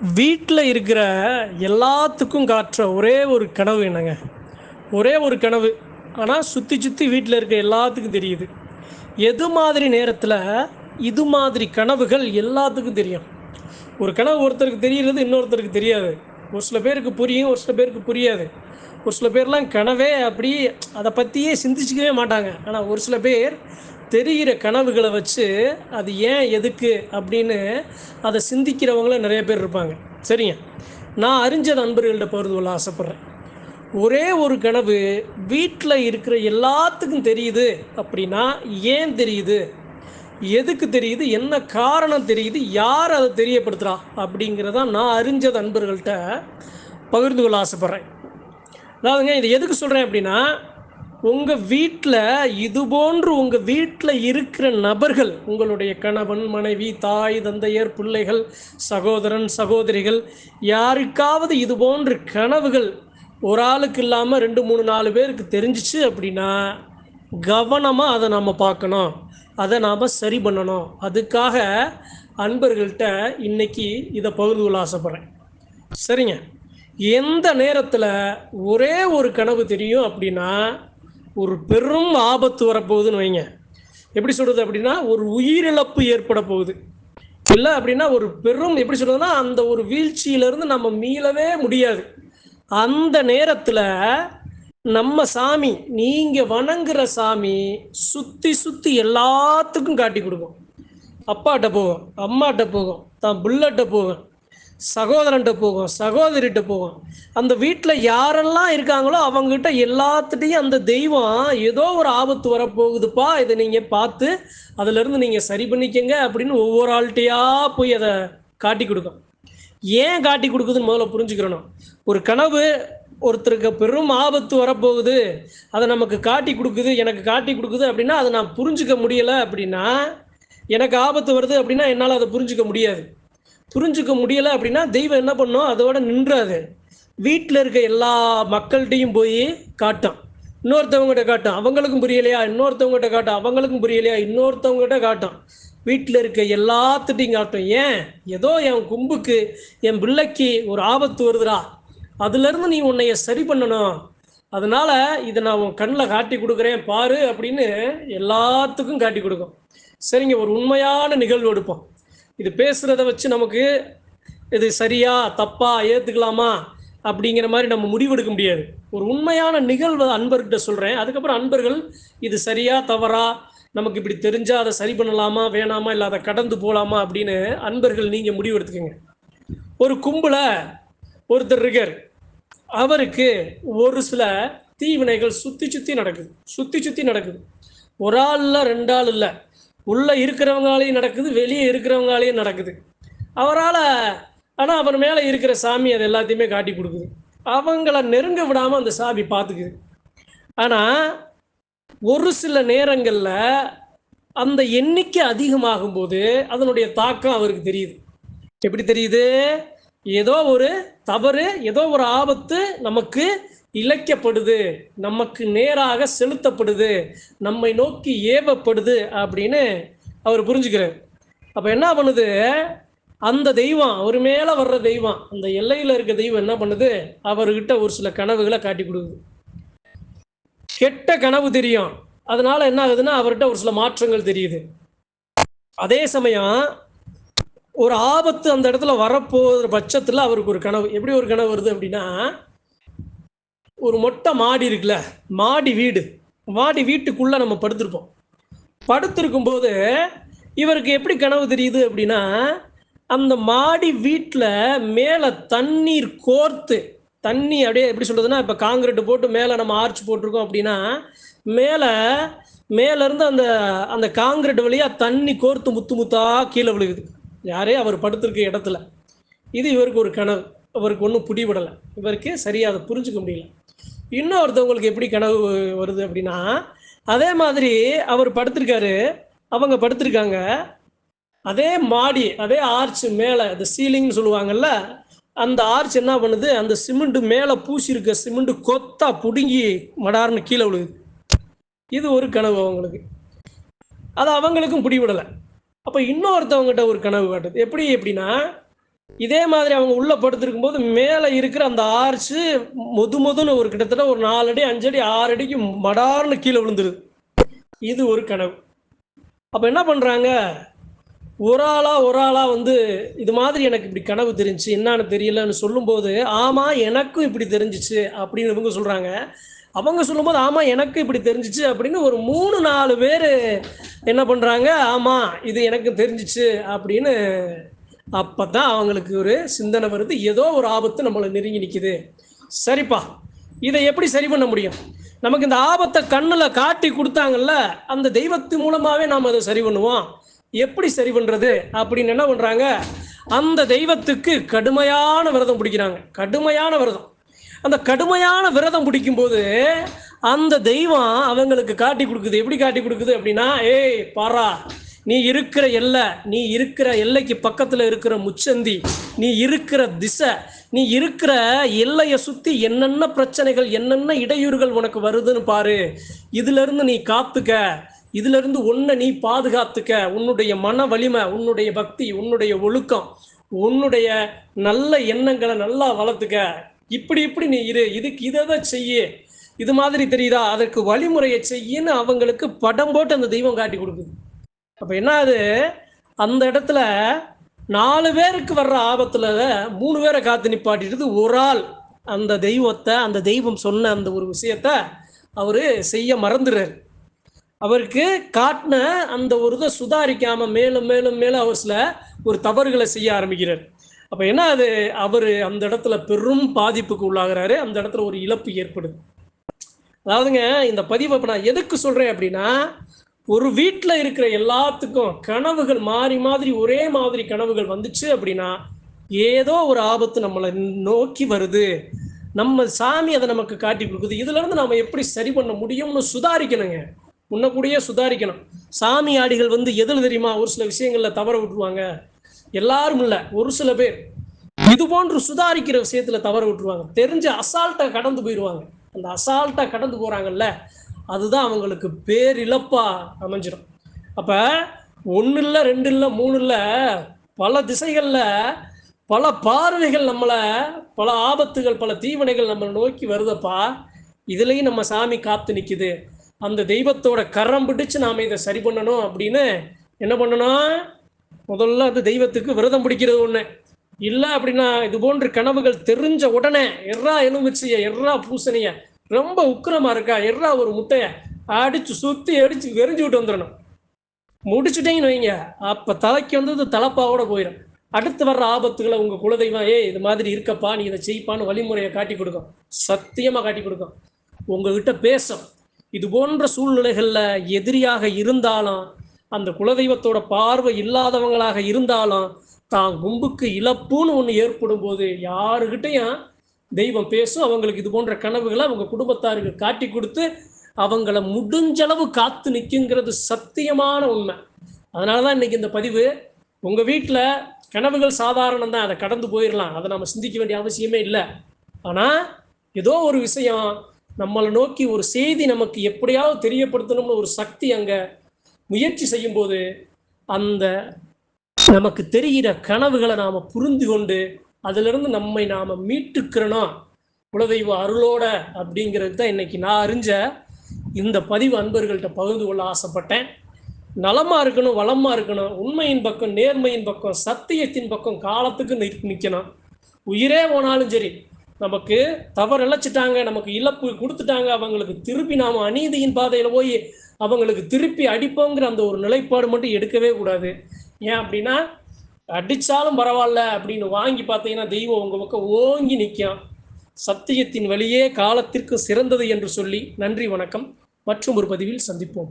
வீட்டில் இருக்கிற எல்லாத்துக்கும் காட்டுற ஒரே ஒரு கனவு என்னங்க? ஒரே ஒரு கனவு. ஆனால் சுற்றி சுற்றி வீட்டில் இருக்க எல்லாத்துக்கும் தெரியுது. எது மாதிரி நேரத்தில் இது மாதிரி கனவுகள் எல்லாத்துக்கும் தெரியும். ஒரு கனவு ஒருத்தருக்கு தெரிகிறது இன்னொருத்தருக்கு தெரியாது. ஒரு சில பேருக்கு புரியும் ஒரு சில பேருக்கு புரியாது. ஒரு சில பேர்லாம் கனவே அப்படி அதை பற்றியே சிந்திச்சிக்கவே மாட்டாங்க. ஆனால் ஒரு சில பேர் தெரிகிற கனவுகளை வச்சு அது ஏன் எதுக்கு அப்படின்னு அதை சிந்திக்கிறவங்களும் நிறைய பேர் இருப்பாங்க. சரிங்க? நான் அறிஞ்ச நண்பர்கள்ட்ட பகிர்ந்து கொள்ள ஆசைப்பட்றேன். ஒரே ஒரு கனவு வீட்டில் இருக்கிற எல்லாத்துக்கும் தெரியுது அப்படின்னா ஏன் தெரியுது? எதுக்கு தெரியுது? என்ன காரணம் தெரியுது? யார் அதை தெரியப்படுத்துகிறா அப்படிங்கிறதா நான் அறிஞ்ச நண்பர்கள்ட்ட பகிர்ந்து கொள்ள ஆசைப்பட்றேன். அதாவதுங்க இது எதுக்கு சொல்கிறேன் அப்படின்னா உங்கள் வீட்டில் இது போன்று உங்கள் வீட்டில் இருக்கிற நபர்கள் உங்களுடைய கணவன் மனைவி தாய் தந்தையர் பிள்ளைகள் சகோதரன் சகோதரிகள் யாருக்காவது இது போன்ற கனவுகள் ஒரு ஆளுக்கு இல்லாமல் ரெண்டு மூணு நாலு பேருக்கு தெரிஞ்சிச்சு அப்படின்னா கவனமாக அதை நாம் பார்க்கணும். அதை நாம் சரி பண்ணணும். அதுக்காக அன்பர்கள்ட்ட இன்னைக்கு இதை பகிர்ந்து கொள்ள ஆசைப்பட்றேன். சரிங்க. எந்த நேரத்தில் ஒரே ஒரு கனவு தெரியும் அப்படின்னா ஒரு பெரும் ஆபத்து வரப்போகுதுன்னு வைங்க. எப்படி சொல்கிறது அப்படின்னா ஒரு உயிரிழப்பு ஏற்பட போகுது இல்லை அப்படின்னா ஒரு பெரும் எப்படி சொல்கிறதுனா அந்த ஒரு வீழ்ச்சியிலேருந்து நம்ம மீளவே முடியாது. அந்த நேரத்தில் நம்ம சாமி நீங்கள் வணங்குற சாமி சுற்றி சுற்றி எல்லாத்துக்கும் காட்டி கொடுக்கும். அப்பாட்ட போகும் அம்மாட்ட போகும் தான் புல்லட்ட போகும் சகோதரன்ட்ட போகும் சகோதரிகிட்ட போகும். அந்த வீட்டில் யாரெல்லாம் இருக்காங்களோ அவங்ககிட்ட எல்லாத்துட்டையும் அந்த தெய்வம் ஏதோ ஒரு ஆபத்து வரப்போகுதுப்பா இதை நீங்கள் பார்த்து அதிலிருந்து நீங்கள் சரி பண்ணிக்கங்க அப்படின்னு ஒவ்வொரு ஆள்கிட்டையா போய் அதை காட்டி கொடுக்கும். ஏன் காட்டி கொடுக்குதுன்னு முதல்ல புரிஞ்சுக்கிறணும். ஒரு கனவு ஒருத்தருக்கு பெரும் ஆபத்து வரப்போகுது அதை நமக்கு காட்டி கொடுக்குது எனக்கு காட்டி கொடுக்குது அப்படின்னா அதை நான் புரிஞ்சுக்க முடியலை அப்படின்னா எனக்கு ஆபத்து வருது அப்படின்னா என்னால் அதை புரிஞ்சுக்க முடியாது. புரிஞ்சுக்க முடியலை அப்படின்னா தெய்வம் என்ன பண்ணும்? அதோட நின்றாது வீட்டில் இருக்க எல்லா மக்கள்கிட்டையும் போய் காட்டும் இன்னொருத்தவங்ககிட்ட காட்டும் அவங்களுக்கும் புரியலையா? இன்னொருத்தவங்ககிட்ட காட்டும் அவங்களுக்கும் புரியலையா? இன்னொருத்தவங்ககிட்ட காட்டும் வீட்டில் இருக்க எல்லாத்துட்டையும் காட்டும் ஏன்? ஏதோ என் கும்புக்கு என் பிள்ளைக்கு ஒரு ஆபத்து வருதுடா. அதுலேருந்து நீ உன்னைய சரி பண்ணணும். அதனால் இதை நான் உன் கண்ணில் காட்டி கொடுக்குறேன். பாரு அப்படின்னு எல்லாத்துக்கும் காட்டி கொடுக்கும். சரிங்க ஒரு உண்மையான நிகழ்வு எடுப்போம். இது பேசுகிறத வச்சு நமக்கு இது சரியா தப்பா ஏற்றுக்கலாமா அப்படிங்கிற மாதிரி நம்ம முடிவெடுக்க முடியாது. ஒரு உண்மையான நிகழ்வு அன்பர்கிட்ட சொல்கிறேன் அதுக்கப்புறம் அன்பர்கள் இது சரியா தவறா? நமக்கு இப்படி தெரிஞ்சால் அதை சரி பண்ணலாமா வேணாமா இல்லை அதை கடந்து போகலாமா அப்படின்னு அன்பர்கள் நீங்கள் முடிவு எடுத்துக்கோங்க. ஒரு கும்பலை ஒருத்தர் இருக்கார். அவருக்கு ஒரு சில தீவினைகள் சுற்றி சுற்றி நடக்குது. சுற்றி சுற்றி நடக்குது. ஒரு ஆள் இல்லை ரெண்டு ஆள் இல்லை. உள்ளே இருக்கிறவங்களாலையும் நடக்குது வெளியே இருக்கிறவங்களாலையும் நடக்குது. அவரால் ஆனால் அவர் மேலே இருக்கிற சாமி அது எல்லாத்தையுமே காட்டி கொடுக்குது. அவங்கள நெருங்க விடாமல் அந்த சாமி பார்த்துக்குது ஆனால் ஒரு சில நேரங்களில் அந்த எண்ணிக்கை அதிகமாகும் போது அதனுடைய தாக்கம் அவருக்கு தெரியுது. எப்படி தெரியுது? ஏதோ ஒரு தவறு ஏதோ ஒரு ஆபத்து நமக்கு இழைக்கப்படுது நமக்கு நேராக செலுத்தப்படுது நம்மை நோக்கி ஏவப்படுது அப்படின்னு அவர் புரிஞ்சுக்கிறார். அப்போ என்ன பண்ணுது? அந்த தெய்வம் அவர் மேலே வர்ற தெய்வம் அந்த எல்லையில் இருக்க தெய்வம் என்ன பண்ணுது? அவர்கிட்ட ஒரு சில கனவுகளை காட்டி கொடுக்குது. கெட்ட கனவு தெரியும். அதனால என்ன ஆகுதுன்னா அவர்கிட்ட ஒரு சில மாற்றங்கள் தெரியுது. அதே சமயம் ஒரு ஆபத்து அந்த இடத்துல வரப்போகிற பட்சத்தில் அவருக்கு ஒரு கனவு. எப்படி ஒரு கனவு வருது அப்படின்னா ஒரு மொட்டை மாடி இருக்குல்ல மாடி வீடு. மாடி வீட்டுக்குள்ளே நம்ம படுத்திருப்போம். படுத்திருக்கும் போது இவருக்கு எப்படி கனவு தெரியுது அப்படின்னா அந்த மாடி வீட்டில் மேலே தண்ணீர் கோர்த்து தண்ணி அப்படியே எப்படி சொல்கிறதுனா இப்போ காங்கிரீட் போட்டு மேலே நம்ம ஆர்ச் போட்டிருக்கோம் அப்படின்னா மேலே மேலேருந்து அந்த அந்த காங்கிரீட் வழியாக தண்ணி கோர்த்து முத்து முத்தாக கீழே விழுகுது. யாரே அவர் படுத்திருக்க இடத்துல. இது இவருக்கு ஒரு கனவு. அவருக்கு ஒன்றும் பிடிபடலை. இவருக்கு சரியாக அதை புரிஞ்சுக்க முடியல. இன்னொருத்தவங்களுக்கு எப்படி கனவு வருது அப்படின்னா அதே மாதிரி அவர் படுத்திருக்காரு. அவங்க படுத்திருக்காங்க. அதே மாடி அதே ஆர்ச் மேலே அந்த சீலிங்னு சொல்லுவாங்கல்ல அந்த ஆர்ச் என்ன பண்ணுது? அந்த சிமெண்ட் மேலே பூசியிருக்க சிமெண்ட் கொத்தா பிடுங்கி மடார்னு கீழே விழுகுது. இது ஒரு கனவு அவங்களுக்கு. அது அவங்களுக்கும் பிடிவிடலை அப்போ இன்னொருத்தவங்ககிட்ட ஒரு கனவு காட்டுது. எப்படி எப்படின்னா இதே மாதிரி அவங்க உள்ள படுத்திருக்கும் போது மேலே இருக்கிற அந்த ஆர்ச்சு மொது மொதுன்னு ஒரு கிட்டத்தட்ட ஒரு நாலு அடி அஞ்சு அடி ஆறு அடிக்கு மடார்னு கீழே விழுந்துருது. இது ஒரு கனவு. அப்போ என்ன பண்ணுறாங்க ஒரு ஆளா ஒரு ஆளா வந்து இது மாதிரி எனக்கு இப்படி கனவு தெரிஞ்சு என்னான்னு தெரியலன்னு சொல்லும்போது ஆமாம் எனக்கும் இப்படி தெரிஞ்சிச்சு அப்படின்னு இவங்க சொல்கிறாங்க அவங்க சொல்லும்போது ஆமாம் எனக்கு இப்படி தெரிஞ்சிச்சு அப்படின்னு ஒரு மூணு நாலு பேர் என்ன பண்ணுறாங்க ஆமாம் இது எனக்கு தெரிஞ்சிச்சு அப்படின்னு அப்போ தான் அவங்களுக்கு ஒரு சிந்தனை வருது. ஏதோ ஒரு ஆபத்து நம்மளை நெருங்கி நிற்குது சரிப்பா. இதை எப்படி சரி பண்ண முடியும்? நமக்கு இந்த ஆபத்தை கண்ணில் காட்டி கொடுத்தாங்கல்ல அந்த தெய்வத்து மூலமாகவே நாம் அதை சரி பண்ணுவோம். எப்படி சரி பண்ணுறது அப்படின்னு என்ன பண்ணுறாங்க அந்த தெய்வத்துக்கு கடுமையான விரதம் பிடிக்கிறாங்க. கடுமையான விரதம். அந்த கடுமையான விரதம் பிடிக்கும்போது அந்த தெய்வம் அவங்களுக்கு காட்டி கொடுக்குது. எப்படி காட்டி கொடுக்குது அப்படின்னா ஏய் பாரா நீ இருக்கிற எல்லை நீ இருக்கிற எல்லைக்கு பக்கத்தில் இருக்கிற முச்சந்தி நீ இருக்கிற திசை நீ இருக்கிற எல்லையை சுற்றி என்னென்ன பிரச்சனைகள் என்னென்ன இடையூறுகள் உனக்கு வருதுன்னு பாரு. இதிலிருந்து நீ காத்துக்க. இதிலிருந்து ஒன்றை நீ பாதுகாத்துக்க. உன்னுடைய மன வலிமை உன்னுடைய பக்தி உன்னுடைய ஒழுக்கம் உன்னுடைய நல்ல எண்ணங்களை நல்லா வளர்த்துக்க. இப்படி இப்படி நீ இரு. இதுக்கு இதை தான் செய்யு. இது மாதிரி தெரியுதா? அதற்கு வழிமுறையை செய்யின்னு அவங்களுக்கு படம் போட்டு அந்த தெய்வம் காட்டி கொடுக்குது. அப்போ என்ன அது அந்த இடத்துல நாலு பேருக்கு வர்ற ஆபத்தில் மூணு பேரை காத்து நிப்பாட்டிட்டு ஒரு ஆள். அந்த தெய்வத்தை அந்த தெய்வம் சொன்ன அந்த ஒரு விஷயத்த அவர் செய்ய மறந்துடுறாரு அவருக்கு காட்டின அந்த ஒரு இதை சுதாரிக்காமல் மேலும் மேலும் மேலும் அவர் சில ஒரு தவறுகளை செய்ய ஆரம்பிக்கிறார். அப்போ என்ன அது அவர் அந்த இடத்துல பெரும் பாதிப்புக்கு உள்ளாகிறாரு. அந்த இடத்துல ஒரு இழப்பு ஏற்படுது. அதாவதுங்க இந்த பதிவை இப்போ நான் எதுக்கு சொல்கிறேன் அப்படின்னா ஒரு வீட்டில் இருக்கிற எல்லாத்துக்கும் கனவுகள் மாறி மாதிரி ஒரே மாதிரி கனவுகள் வந்துச்சு அப்படின்னா ஏதோ ஒரு ஆபத்து நம்மளை நோக்கி வருது. நம்ம சாமி அதை நமக்கு காட்டி கொடுக்குது. இதுலேருந்து நாம் நம்ம எப்படி சரி பண்ண முடியும்னு சுதாரிக்கணுங்க. முன்னக்கூடியே சுதாரிக்கணும். சாமி ஆடிகள் வந்து எதில் தெரியுமா? ஒரு சில விஷயங்களில் தவற விட்டுருவாங்க. எல்லாரும் இல்லை. ஒரு சில பேர். இது போன்று சுதாரிக்கிற விஷயத்தில் தவற விட்டுருவாங்க. தெரிஞ்ச அசால்ட்டாக கடந்து போயிடுவாங்க அந்த அசால்ட்டாக கடந்து போகிறாங்கல்ல அதுதான் அவங்களுக்கு பேரிழப்பா அமைஞ்சிடும். அப்ப ஒன்று இல்லை ரெண்டு இல்லை மூணு இல்லை பல திசைகளில் பல பார்வைகள் நம்மளை பல ஆபத்துகள் பல தீவனைகள் நம்மளை நோக்கி வருதப்பா. இதுலேயும் நம்ம சாமி காத்து நிற்குது அந்த தெய்வத்தோட கரம் பிடிச்சு நாம் இதை சரி பண்ணணும் அப்படின்னு என்ன பண்ணணும் முதல்ல அந்த தெய்வத்துக்கு விரதம் பிடிக்கிறது ஒன்று இல்லை அப்படின்னா இது போன்ற கனவுகள் தெரிஞ்ச உடனே எர்ரா எலுமிச்சிய எர்ரா பூசணிய ரொம்ப உக்கிரமா இருக்கா? எர்றா ஒரு முட்டைய அடிச்சு சுத்தி அடிச்சு வெறிஞ்சு விட்டு வந்துடணும் முடிச்சுட்டீங்கன்னு வைங்க. அப்ப தலைக்கு வந்தது தலப்பாவோட போயிடும் அடுத்து வர்ற ஆபத்துகளை உங்க குலதெய்வம் ஏய் இது மாதிரி இருக்கப்பா நீ இதை செய்ப்பான்னு வழிமுறையை காட்டி கொடுக்கும். சத்தியமா காட்டி கொடுக்கும். உங்ககிட்ட பேசும். இது போன்ற சூழ்நிலைகள்ல எதிரியாக இருந்தாலும் அந்த குலதெய்வத்தோட பார்வை இல்லாதவங்களாக இருந்தாலும் தான் கும்புக்கு இழப்புன்னு ஒன்று ஏற்படும் போது யாருக்கிட்டையும் தெய்வம் பேசும் அவங்களுக்கு இது போன்ற கனவுகளை அவங்க குடும்பத்தாருக்கு காட்டி கொடுத்து அவங்கள முடிஞ்சளவு காத்து நிற்குங்கிறது சத்தியமான உண்மை. அதனால தான் இன்னைக்கு இந்த பதிவு உங்கள் வீட்டில் கனவுகள் சாதாரணம் தான் அதை கடந்து போயிடலாம் அதை நம்ம சிந்திக்க வேண்டிய அவசியமே இல்லை. ஆனால் ஏதோ ஒரு விஷயம் நம்மளை நோக்கி ஒரு செய்தி நமக்கு எப்படியாவது தெரியப்படுத்தணும்னு ஒரு சக்தி அங்கே முயற்சி செய்யும்போது அந்த நமக்கு தெரிகிற கனவுகளை நாம் புரிந்து கொண்டு அதிலிருந்து நம்மை நாம் மீட்டுக்கிறணும் குலதெய்வ அருளோட அப்படிங்கிறது தான் இன்னைக்கு நான் அறிஞ்ச இந்த பதிவு அன்பர்கள்ட்ட பகிர்ந்து கொள்ள ஆசைப்பட்டேன். நலமாக இருக்கணும் வளமாக இருக்கணும். உண்மையின் பக்கம் நேர்மையின் பக்கம் சத்தியத்தின் பக்கம் காலத்துக்கு நிற் நிற்கணும் உயிரே போனாலும் சரி நமக்கு தவறு இழைச்சிட்டாங்க நமக்கு இழப்பு கொடுத்துட்டாங்க அவங்களுக்கு திருப்பி நாம் அநீதியின் பாதையில் போய் அவங்களுக்கு திருப்பி அடிப்போங்கிற அந்த ஒரு நிலைப்பாடு மட்டும் எடுக்கவே கூடாது. ஏன் அப்படின்னா அடிச்சாலும் பரவாயில்ல அப்படின்னு வாங்கி பார்த்தீங்கன்னா தெய்வம் உங்கள் பக்கம் ஓங்கி நிற்கும் சத்தியத்தின் வழியே காலத்திற்கு சிறந்தது என்று சொல்லி நன்றி வணக்கம். மற்றும் ஒரு பதிவில் சந்திப்போம்.